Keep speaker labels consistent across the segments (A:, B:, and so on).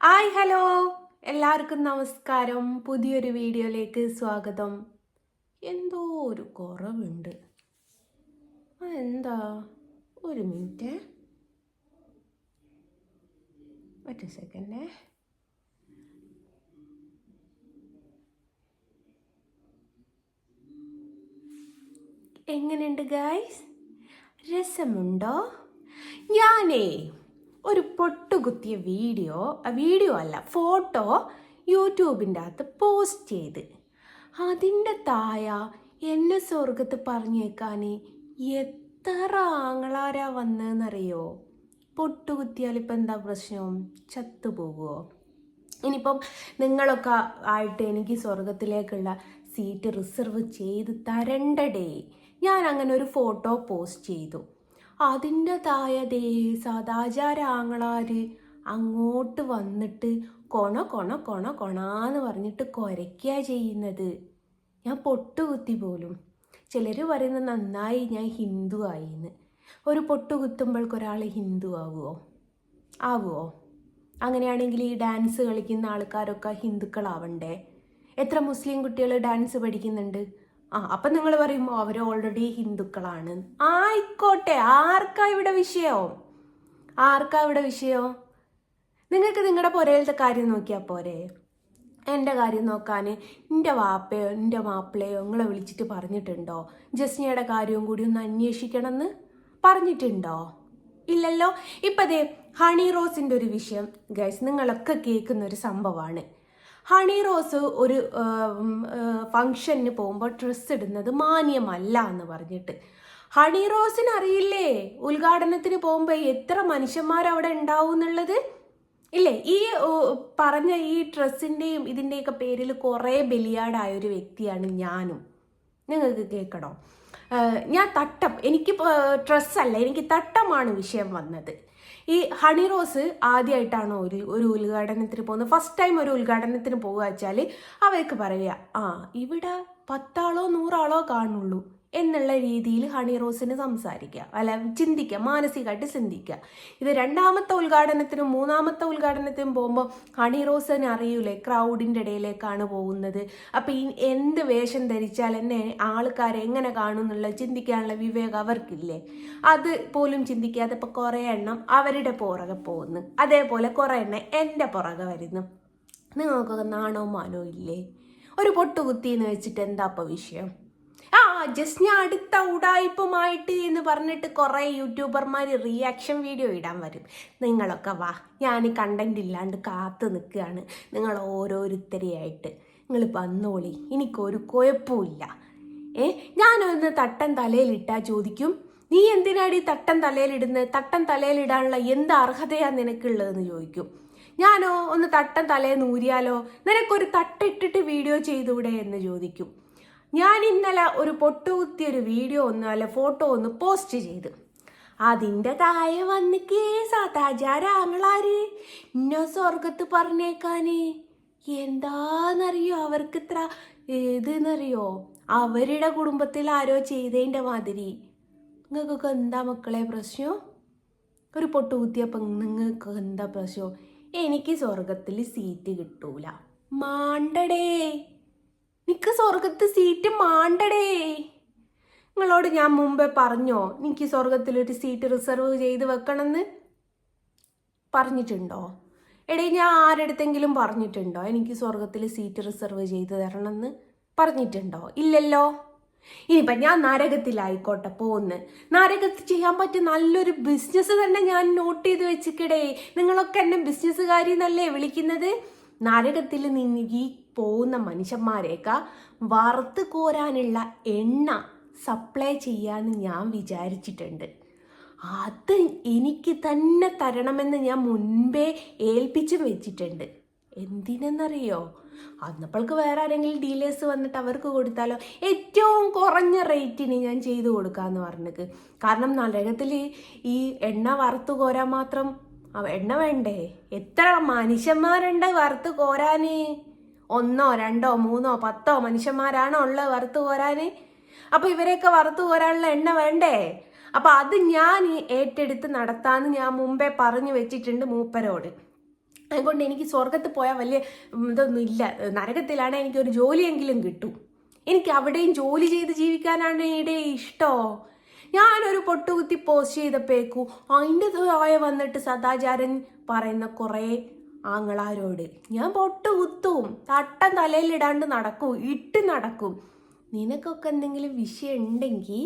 A: Hi hello. എല്ലാവർക്കും നമസ്കാരം. പുതിയൊരു വീഡിയോയിലേക്ക് സ്വാഗതം. എന്തോ ഒരു കുറവുണ്ട്. എന്താ? ഒരു മിനിറ്റ്. ഒറ്റ സെക്കൻഡേ എങ്ങനെയുണ്ട് ഗായ്സ് രസമുണ്ടോ? ഞാനേ ഒരു പൊട്ടുകുത്തിയ വീഡിയോ വീഡിയോ അല്ല ഫോട്ടോ യൂട്യൂബിന്റെ അകത്ത് പോസ്റ്റ് ചെയ്ത്. അതിന്റെ തായ എന്നെ സ്വർഗത്ത് പറഞ്ഞേക്കാൻ എത്ര ആങ്ങളാരാ വന്നതെന്നറിയോ പൊട്ടുകുത്തിയാൽ ഇപ്പം എന്താ പ്രശ്നം? ചത്തുപോകുമോ ഇനിയിപ്പം നിങ്ങളൊക്കെ ആയിട്ട് എനിക്ക് സ്വർഗത്തിലേക്കുള്ള സീറ്റ് റിസർവ് ചെയ്ത് തരണ്ടടേ. ഞാൻ അങ്ങനെ ഒരു ഫോട്ടോ പോസ്റ്റ് ചെയ്തു. അതിന്റെ തായ ദേ അങ്ങോട്ട് വന്നിട്ട് കൊണ കൊണ കൊണ കൊണാന്ന് പറഞ്ഞിട്ട് കുരയ്ക്കുക ചെയ്യുന്നത്. ഞാൻ പൊട്ടുകുത്തി പോലും. ചിലർ പറയുന്നത് നന്നായി ഞാൻ ഹിന്ദു ആയിന്ന്. ഒരു പൊട്ട് ഒരാൾ ഹിന്ദു ആവുമോ ആവുമോ അങ്ങനെയാണെങ്കിൽ ഈ ഡാൻസ് കളിക്കുന്ന ആൾക്കാരൊക്കെ ഹിന്ദുക്കളാവണ്ടേ? എത്ര മുസ്ലിം കുട്ടികൾ ഡാൻസ് പഠിക്കുന്നുണ്ട്? ആ അപ്പം നിങ്ങൾ പറയുമ്പോൾ അവർ ഓൾറെഡി ഹിന്ദുക്കളാണ്. ആയിക്കോട്ടെ ആർക്കാ ഇവിടെ വിഷയോ? ആർക്കാ ഇവിടെ വിഷയോ? നിങ്ങൾക്ക് നിങ്ങളുടെ പുരയിലത്തെ കാര്യം നോക്കിയാൽ പോരെ. എന്റെ കാര്യം നോക്കാൻ എന്റെ വാപ്പയോ എന്റെ മാപ്പിളയോ നിങ്ങളെ വിളിച്ചിട്ട് പറഞ്ഞിട്ടുണ്ടോ? ജസ്നയുടെ കാര്യവും കൂടി ഒന്ന് അന്വേഷിക്കണമെന്ന് പറഞ്ഞിട്ടുണ്ടോ? ഇല്ലല്ലോ. ഇപ്പം ദേ ഹണി റോസിന്റെ ഒരു വിഷയം. ഗൈസ് നിങ്ങളൊക്കെ കേൾക്കുന്ന ഒരു സംഭവമാണ് ഹണി റോസ് ഒരു ഫങ്ഷന് പോകുമ്പോൾ ഡ്രസ്സ് ഇടുന്നത് മാന്യമല്ല എന്ന് പറഞ്ഞിട്ട്. ഹണി റോസിന് അറിയില്ലേ? ഉദ്ഘാടനത്തിന് പോകുമ്പോൾ എത്ര മനുഷ്യന്മാർ അവിടെ ഉണ്ടാവും എന്നുള്ളത്? ഇല്ലേ? ഈ പറഞ്ഞ ഈ ഡ്രസ്സിന്റെയും ഇതിന്റെയൊക്കെ പേരിൽ കുറേ ബലിയാടായ ഒരു വ്യക്തിയാണ് ഞാനും. നിങ്ങൾക്ക് കേൾക്കണോ? ഞാൻ തട്ടം എനിക്ക് ഡ്രസ്സല്ല എനിക്ക് തട്ടമാണ് വിഷയം വന്നത്. ഈ ഹണി റോസ് ആദ്യമായിട്ടാണോ ഒരു ഒരു ഉദ്ഘാടനത്തിന് പോകുന്നത്? ഫസ്റ്റ് ടൈം ഒരു ഉദ്ഘാടനത്തിന് പോകുക വെച്ചാൽ അവർക്ക് പറയുക ആ ഇവിടെ പത്താളോ നൂറാളോ കാണുള്ളൂ. എന്നുള്ള രീതിയിൽ ഹണി റോസിന് സംസാരിക്കുക. അല്ല ചിന്തിക്കുക മാനസികമായിട്ട് ചിന്തിക്കുക. ഇത് രണ്ടാമത്തെ ഉദ്ഘാടനത്തിനും മൂന്നാമത്തെ ഉദ്ഘാടനത്തിനും പോകുമ്പോൾ ഹണി റോസിന് അറിയൂലേ ക്രൗഡിന്റെ ഇടയിലേക്കാണ് പോകുന്നത്. അപ്പോൾ ഈ എന്ത് വേഷം ധരിച്ചാൽ എന്നെ ആൾക്കാരെ എങ്ങനെ കാണും എന്നുള്ള ചിന്തിക്കാനുള്ള വിവേകം അവർക്കില്ലേ? അത് പോലും ചിന്തിക്കാതെ ഇപ്പോൾ കുറേ എണ്ണം അവരുടെ പുറകെ പോകുന്നു. അതേപോലെ കുറേ എണ്ണം എന്റെ പുറകെ വരുന്നു. നിങ്ങൾക്കൊക്കെ നാണോ മാനോ ഇല്ലേ? ഒരു പൊട്ടുകുത്തിന്ന് വെച്ചിട്ട് എന്താ അപ്പം വിഷയം? ആ ജസ്റ്റ് ഞാൻ അടുത്ത ഉടായ്പുമായിട്ട് എന്ന് പറഞ്ഞിട്ട് കുറേ യൂട്യൂബർമാർ റിയാക്ഷൻ വീഡിയോ ഇടാൻ വരും. നിങ്ങളൊക്കെ വാ ഞാൻ കണ്ടന്റ് ഇല്ലാണ്ട് കാത്തു നിൽക്കുകയാണ് നിങ്ങൾ ഓരോരുത്തരെയായിട്ട്. നിങ്ങൾ വന്നോളി എനിക്കൊരു കുഴപ്പമില്ല. ഏ ഞാനൊന്ന് തട്ടൻ തലയിലിട്ടാൽ ചോദിക്കും. നീ എന്തിനാടി തട്ടൻ തലയിലിടുന്നത് തട്ടൻ തലയിലിടാനുള്ള എന്ത് അർഹതയാണ് നിനക്കുള്ളതെന്ന് ചോദിക്കും. ഞാനോ ഒന്ന് തട്ടൻ തലയിൽ നൂരിയാലോ നിനക്കൊരു തട്ടിട്ടിട്ട് വീഡിയോ ചെയ്തൂടെ എന്ന് ചോദിക്കും. ഞാൻ ഇന്നലെ ഒരു പൊട്ടുകുത്തിയൊരു വീഡിയോ ഒന്ന് അല്ല ഫോട്ടോ ഒന്ന് പോസ്റ്റ് ചെയ്തു. അതിന്റെ താഴെ വന്ന് കേസാതാചാരാങ്ങളാര് ഇന്ന സ്വർഗത്ത് പറഞ്ഞേക്കാന്. എന്താന്നറിയോ അവർക്ക് ഇത്ര ഏതെന്നറിയോ? അവരുടെ കുടുംബത്തിൽ ആരോ ചെയ്തതിന്റെ മാതിരി. നിങ്ങൾക്കൊക്കെ എന്താ മക്കളെ പ്രശ്നം? ഒരു പൊട്ട് കുത്തിയപ്പം നിങ്ങൾക്ക് എന്താ പ്രശ്നം? എനിക്ക് സ്വർഗത്തിൽ സീറ്റ് കിട്ടൂല. മാണ്ടടേ. നിക്ക് സ്വർഗത്ത് സീറ്റ് മാണ്ടടേ. നിങ്ങളോട് ഞാൻ മുമ്പേ പറഞ്ഞോ? എനിക്ക് സ്വർഗത്തിലൊരു സീറ്റ് റിസർവ് ചെയ്ത് വെക്കണമെന്ന് പറഞ്ഞിട്ടുണ്ടോ? എടേ ഞാൻ ആരെടുത്തെങ്കിലും പറഞ്ഞിട്ടുണ്ടോ? എനിക്ക് സ്വർഗത്തിൽ സീറ്റ് റിസർവ് ചെയ്ത് തരണമെന്ന് പറഞ്ഞിട്ടുണ്ടോ? ഇല്ലല്ലോ. ഇനിയിപ്പം ഞാൻ നരകത്തിലായിക്കോട്ടെ പോകുന്നു നരകത്തിൽ ചെയ്യാൻ പറ്റിയ നല്ലൊരു ബിസിനസ് തന്നെ ഞാൻ നോട്ട് ചെയ്ത് വെച്ചിക്കടേ. നിങ്ങളൊക്കെ എന്നെ ബിസിനസ്സുകാരി എന്നല്ലേ വിളിക്കുന്നത്? നരകത്തിൽ നിന്ന് ഈ പോകുന്ന മനുഷ്യന്മാരെയൊക്കെ വറുത്ത് കോരാനുള്ള എണ്ണ സപ്ലൈ ചെയ്യാന്ന് ഞാൻ വിചാരിച്ചിട്ടുണ്ട്. അത് എനിക്ക് തന്നെ തരണമെന്ന് ഞാൻ മുൻപേ ഏൽപ്പിച്ചും വെച്ചിട്ടുണ്ട്. എന്തിനെന്നറിയോ? അന്നപ്പോൾക്ക് വേറെ ആരെങ്കിലും ഡീലേഴ്സ് വന്നിട്ട് അവർക്ക് കൊടുത്താലോ? ഏറ്റവും കുറഞ്ഞ റേറ്റിന് ഞാൻ ചെയ്തു കൊടുക്കാമെന്ന് പറഞ്ഞത് കാരണം നരകത്തിൽ ഈ എണ്ണ വറുത്ത് കോരാൻ മാത്രം എണ്ണ വേണ്ടേ? എത്ര മനുഷ്യന്മാരുണ്ട് വറുത്ത് കോരാന്? ഒന്നോ രണ്ടോ മൂന്നോ പത്തോ മനുഷ്യന്മാരാണോ ഉള്ളത് വറുത്ത് പോരാൻ അപ്പൊ ഇവരെയൊക്കെ വറുത്തു കോരാനുള്ള എണ്ണ വേണ്ടേ? അപ്പൊ അത് ഞാൻ ഏറ്റെടുത്ത് നടത്താന്ന് ഞാൻ മുമ്പേ പറഞ്ഞു വെച്ചിട്ടുണ്ട് മൂപ്പരോട്. അതുകൊണ്ട് എനിക്ക് സ്വർഗത്ത് പോയാൽ വലിയ ഇതൊന്നും ഇല്ല. നരകത്തിലാണ് എനിക്കൊരു ജോലിയെങ്കിലും കിട്ടും. എനിക്ക് അവിടെയും ജോലി ചെയ്ത് ജീവിക്കാനാണ് ഇവിടെ ഇഷ്ടോ? ഞാനൊരു പൊട്ടുകുത്തി പോസ്റ്റ് ചെയ്തപ്പോഴേക്കും അതിന്റെ താഴെ വന്നിട്ട് സദാചാരൻ പറയുന്ന കുറേ ആങ്ങളാരോട് ഞാൻ പൊട്ട് കുത്തും തട്ടം തലയിലിടാണ്ട് നടക്കും ഇട്ട് നടക്കും. നിനക്കൊക്കെ എന്തെങ്കിലും വിഷയം ഉണ്ടെങ്കിൽ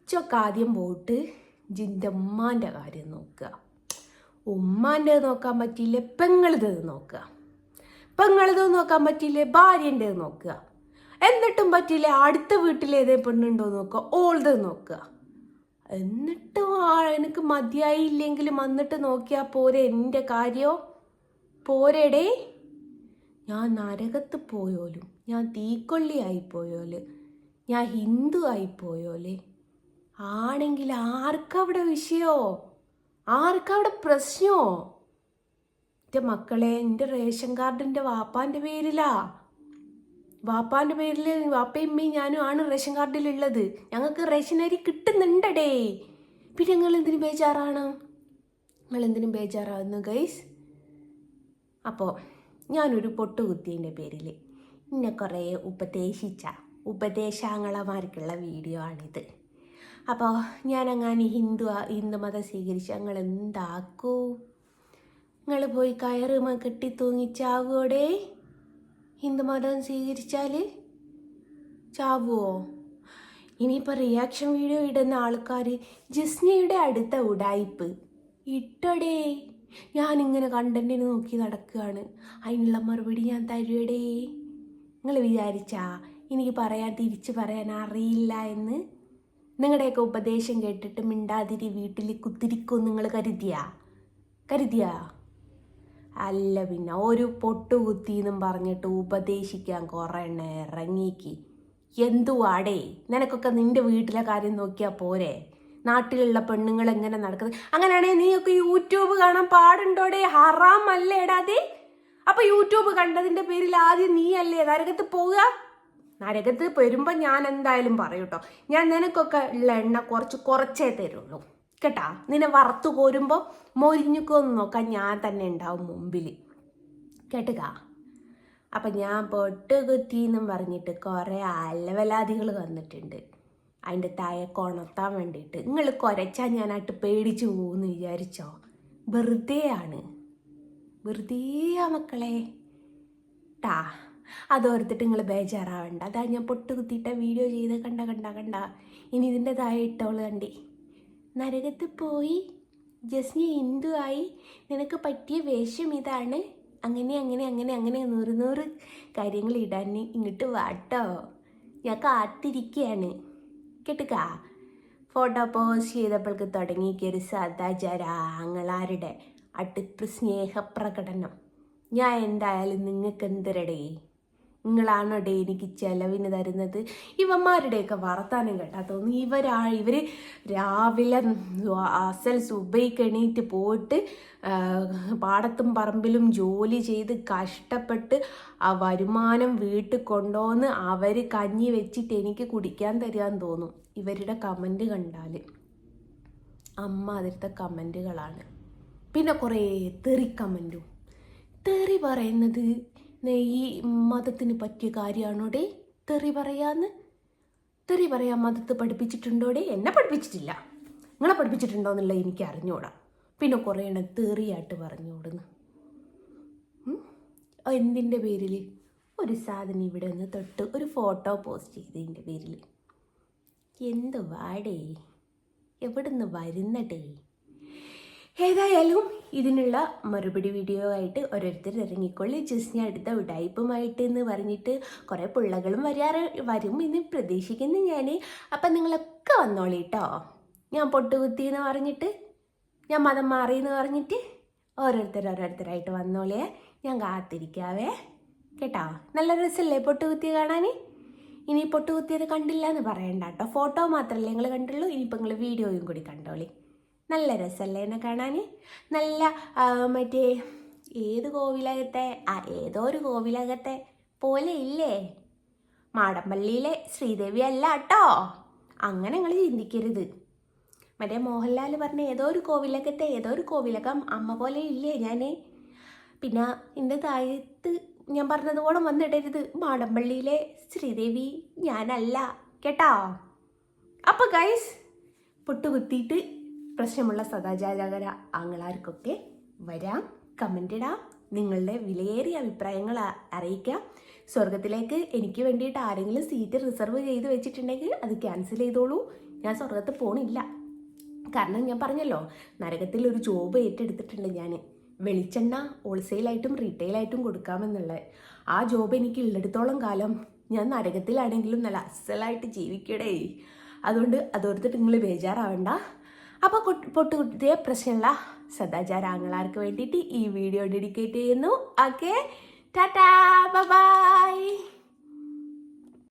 A: ഇച്ചൊക്കെ ആദ്യം പോയിട്ട് ജിന്റെ ഉമ്മാന്റെ കാര്യം നോക്കുക. ഉമ്മാന്റെ നോക്കാൻ പറ്റിയില്ലേ പെങ്ങളത് നോക്കുക. പെങ്ങളത് നോക്കാൻ പറ്റിയില്ലേ ഭാര്യന്റെ നോക്കുക. എന്നിട്ടും പറ്റിയില്ലേ അടുത്ത വീട്ടിലേതേ പെണ്ണുണ്ടോ നോക്കുക ഓൾത് നോക്കുക. എന്നിട്ടും എനിക്ക് മതിയായില്ലെങ്കിലും വന്നിട്ട് നോക്കിയാൽ പോരെ എന്റെ കാര്യോ? പോരേടേ. ഞാൻ നരകത്ത് പോയോലും ഞാൻ തീക്കൊള്ളി ആയിപ്പോയോൽ ഞാൻ ഹിന്ദു ആയിപ്പോയോലെ. ആണെങ്കിൽ ആർക്കവിടെ വിഷയോ ആർക്കവിടെ പ്രശ്നമോ? എന്റെ മക്കളെ എന്റെ റേഷൻ കാർഡിന്റെ വാപ്പാന്റെ പേരിലാ. വാപ്പാന്റെ പേരിൽ വാപ്പയും ഉമ്മയും ഞാനും ആണ് റേഷൻ കാർഡിലുള്ളത്. ഞങ്ങൾക്ക് റേഷൻ അരി കിട്ടുന്നുണ്ടടേ. പിന്നെ നിങ്ങൾ എന്തിനു ബേജാറാണ്? നിങ്ങൾ എന്തിനും ബേജാറാവുന്നു ഗൈസ് അപ്പോൾ ഞാനൊരു പൊട്ടുകുത്തിന്റെ പേരിൽ എന്നെ കുറേ ഉപദേശിച്ച ഉപദേശാങ്ങളമാർക്കുള്ള വീഡിയോ ആണിത്. അപ്പോൾ ഞാനങ്ങനെ ഹിന്ദു ഹിന്ദു മതം സ്വീകരിച്ച് ഞങ്ങൾ എന്താക്കൂ നിങ്ങൾ പോയി കയറുമ കെട്ടി തൂങ്ങിച്ചാവോടെ? ഹിന്ദു മതം സ്വീകരിച്ചാൽ ചാവുമോ ഇനിയിപ്പോൾ റിയാക്ഷൻ വീഡിയോ ഇടുന്ന ആൾക്കാർ ജിസ്നയുടെ അടുത്ത ഉടായിപ്പ് ഇട്ടടേ. ഞാനിങ്ങനെ കണ്ടന്റിന് നോക്കി നടക്കുകയാണ്. അതിനുള്ള മറുപടി ഞാൻ തരുവടേ. നിങ്ങൾ വിചാരിച്ചാ എനിക്ക് പറയാൻ തിരിച്ചു പറയാൻ അറിയില്ല എന്ന്? നിങ്ങളുടെയൊക്കെ ഉപദേശം കേട്ടിട്ട് മിണ്ടാതിരി വീട്ടിൽ കുത്തിരിക്കും നിങ്ങൾ കരുതിയാ? കരുതിയാ? അല്ല പിന്നെ ഒരു പൊട്ടുകുത്തി എന്നും പറഞ്ഞിട്ട് ഉപദേശിക്കാൻ കുറേ എണ്ണം ഇറങ്ങിക്ക്. എന്തുവാടേ? നിനക്കൊക്കെ നിന്റെ വീട്ടിലെ കാര്യം നോക്കിയാൽ പോരെ? നാട്ടിലുള്ള പെണ്ണുങ്ങൾ എങ്ങനെ നടക്കുന്നത്? അങ്ങനെയാണെങ്കിൽ നീയൊക്കെ യൂട്യൂബ് കാണാൻ പാടുണ്ടോടെ? ഹറാം അല്ലേ ഇടാതെ അപ്പൊ യൂട്യൂബ് കണ്ടതിന്റെ പേരിൽ ആദ്യം നീ അല്ലേ നരകത്ത് പോവുക? നരകത്ത് വരുമ്പോൾ ഞാൻ എന്തായാലും പറയൂട്ടോ ഞാൻ നിനക്കൊക്കെ ഉള്ള എണ്ണ കുറച്ച് കുറച്ചേ തരുള്ളൂ. കേട്ടാ? നിന്നെ വറുത്തു കോരുമ്പോൾ മൊരിഞ്ഞുക്കൊന്ന് നോക്കാൻ ഞാൻ തന്നെ ഉണ്ടാവും മുമ്പിൽ കേട്ടുക? അപ്പം ഞാൻ എന്നും പറഞ്ഞിട്ട് കുറേ അലവലാദികൾ വന്നിട്ടുണ്ട്. അതിന്റെ താഴെ കൊണത്താൻ വേണ്ടിയിട്ട്. നിങ്ങൾ കുരച്ചാൽ ഞാനായിട്ട് പേടിച്ചു പോകുമെന്ന് വിചാരിച്ചോ? വെറുതെ ആണ് വെറുതെ ആ മക്കളെ. ട്ടാ അതോർത്തിട്ട് നിങ്ങൾ ബേജാറാവണ്ട. അതാ ഞാൻ പൊട്ട് കുത്തിയിട്ട വീഡിയോ ചെയ്ത് കണ്ട കണ്ട കണ്ട. ഇനി ഇതിന്റെ താഴെ ഇട്ടോൾ കണ്ടി. നരകത്ത് പോയി? ജസ്നി ഹിന്ദു ആയി? നിനക്ക് പറ്റിയ വേഷം ഇതാണ്. അങ്ങനെ അങ്ങനെ അങ്ങനെ അങ്ങനെ നൂറ് നൂറ് കാര്യങ്ങൾ ഇടാൻ ഇങ്ങോട്ട് വാട്ടോ ഞാൻ കാത്തിരിക്കുകയാണ് കേട്ടുക്കാ ഫോട്ടോ പോസ്റ്റ് ചെയ്തപ്പോൾക്ക് തുടങ്ങിയൊരു സദാചാര ആങ്ങളാരുടെ അടുപ്പ് സ്നേഹപ്രകടനം. ഞാൻ എന്തായാലും നിങ്ങൾക്ക് എന്തരടേ നിങ്ങളാണോടെ എനിക്ക് ചെലവിന് തരുന്നത്? ഇവന്മാരുടെയൊക്കെ വർത്താനം കേട്ടാ തോന്നി ഇവരാ ഇവർ രാവിലെ അസൽ സുബൈക്ക് എണീറ്റ് പോയിട്ട് പാടത്തും പറമ്പിലും ജോലി ചെയ്ത് കഷ്ടപ്പെട്ട് ആ വരുമാനം വീട്ടിൽ കൊണ്ടുവന്ന് അവർ കഞ്ഞി വെച്ചിട്ട് എനിക്ക് കുടിക്കാൻ തരാൻ തോന്നും. ഇവരുടെ കമന്റ് കണ്ടാൽ അമ്മ അതിലത്തെ കമന്റുകളാണ് പിന്നെ കുറേ തെറി കമന്റും തെറി പറയുന്നത് ഈ മതത്തിന് പറ്റിയ കാര്യമാണോടെ തെറി പറയാന്ന്? തെറി പറയാൻ മതത്ത് പഠിപ്പിച്ചിട്ടുണ്ടോടെ? എന്നെ പഠിപ്പിച്ചിട്ടില്ല. നിങ്ങളെ പഠിപ്പിച്ചിട്ടുണ്ടോ എന്നുള്ളത് എനിക്ക് അറിഞ്ഞൂടാ. പിന്നെ കുറേ എണ്ണം തെറിയായിട്ട് പറഞ്ഞോടുന്നു എന്തിന്റെ പേരിൽ ഒരു സാധനം ഇവിടെ നിന്ന് തൊട്ട് ഒരു ഫോട്ടോ പോസ്റ്റ് ചെയ്തതിന്റെ പേരിൽ എന്ത് വാടേ? എവിടുന്ന് വരുന്നടേ? ഏതായാലും ഇതിനുള്ള മറുപടി വീഡിയോ ആയിട്ട് ഓരോരുത്തർ ഇറങ്ങിക്കൊള്ളി. ജസ്നി അടുത്ത ഉടായ്പുമായിട്ട് എന്ന് പറഞ്ഞിട്ട് കുറേ പിള്ളകളും വരാറ് വരും എന്ന് പ്രതീക്ഷിക്കുന്നു ഞാൻ അപ്പം നിങ്ങളൊക്കെ വന്നോളി കേട്ടോ ഞാൻ പൊട്ടുകുത്തി എന്ന് പറഞ്ഞിട്ട് ഞാൻ മതം മാറി എന്ന് പറഞ്ഞിട്ട് ഓരോരുത്തർ ഓരോരുത്തരായിട്ട് വന്നോളിയേ. ഞാൻ കാത്തിരിക്കാവേ. കേട്ടോ? നല്ല രസമല്ലേ പൊട്ടുകുത്തി കാണാൻ ഇനി പൊട്ടുകുത്തിയത് കണ്ടില്ല എന്ന് പറയണ്ട കേട്ടോ ഫോട്ടോ മാത്രമല്ലേ നിങ്ങൾ കണ്ടുള്ളൂ. ഇനിയിപ്പോൾ നിങ്ങൾ വീഡിയോയും കൂടി കണ്ടോളി. നല്ല രസമല്ലേ എന്നെ കാണാൻ നല്ല മറ്റേ ഏത് കോവിലകത്തെ ആ ഏതോ ഒരു കോവിലകത്തെ പോലെ ഇല്ലേ? മാടമ്പള്ളിയിലെ ശ്രീദേവി അല്ല കേട്ടോ അങ്ങനെ നിങ്ങൾ ചിന്തിക്കരുത്. മറ്റേ മോഹൻലാൽ പറഞ്ഞ ഏതോ ഒരു കോവിലകത്തെ ഏതോ ഒരു കോവിലകം അമ്മ പോലെ ഇല്ലേ ഞാൻ പിന്നെ എന്റെ താഴത്ത് ഞാൻ പറഞ്ഞതുപോലെ വന്നിടരുത്. മാടമ്പള്ളിയിലെ ശ്രീദേവി ഞാനല്ല. കേട്ടോ? അപ്പോൾ ഗൈസ് പൊട്ടുകുത്തിയിട്ട് പ്രശ്നമുള്ള സദാചാരകര ആങ്ങളാർക്കൊക്കെ വരാം കമന്റ് ഇടാം നിങ്ങളുടെ വിലയേറിയ അഭിപ്രായങ്ങൾ അറിയിക്കാം. സ്വർഗത്തിലേക്ക് എനിക്ക് വേണ്ടിയിട്ട് ആരെങ്കിലും സീറ്റ് റിസർവ് ചെയ്ത് വെച്ചിട്ടുണ്ടെങ്കിൽ അത് ക്യാൻസൽ ചെയ്തോളൂ. ഞാൻ സ്വർഗത്ത് പോണില്ല. കാരണം ഞാൻ പറഞ്ഞല്ലോ നരകത്തിൽ ഒരു ജോബ് ഏറ്റെടുത്തിട്ടുണ്ട് ഞാൻ വെളിച്ചെണ്ണ ഹോൾസെയിലായിട്ടും റീറ്റെയിലായിട്ടും കൊടുക്കാമെന്നുള്ളത്. ആ ജോബ് എനിക്ക് ഉള്ളിടത്തോളം കാലം ഞാൻ നരകത്തിലാണെങ്കിലും നല്ല അസലായിട്ട് ജീവിക്കടേ. അതുകൊണ്ട് അതോർത്തിട്ട് നിങ്ങൾ ബേജാറാവണ്ട. അപ്പോൾ പൊട്ടുകുട്ടിയെ പ്രശ്നമുള്ള സദാചാര ആങ്ങളാർക്ക് വേണ്ടിയിട്ട് ഈ വീഡിയോ ഡെഡിക്കേറ്റ് ചെയ്യുന്നു. Okay tata. ബൈ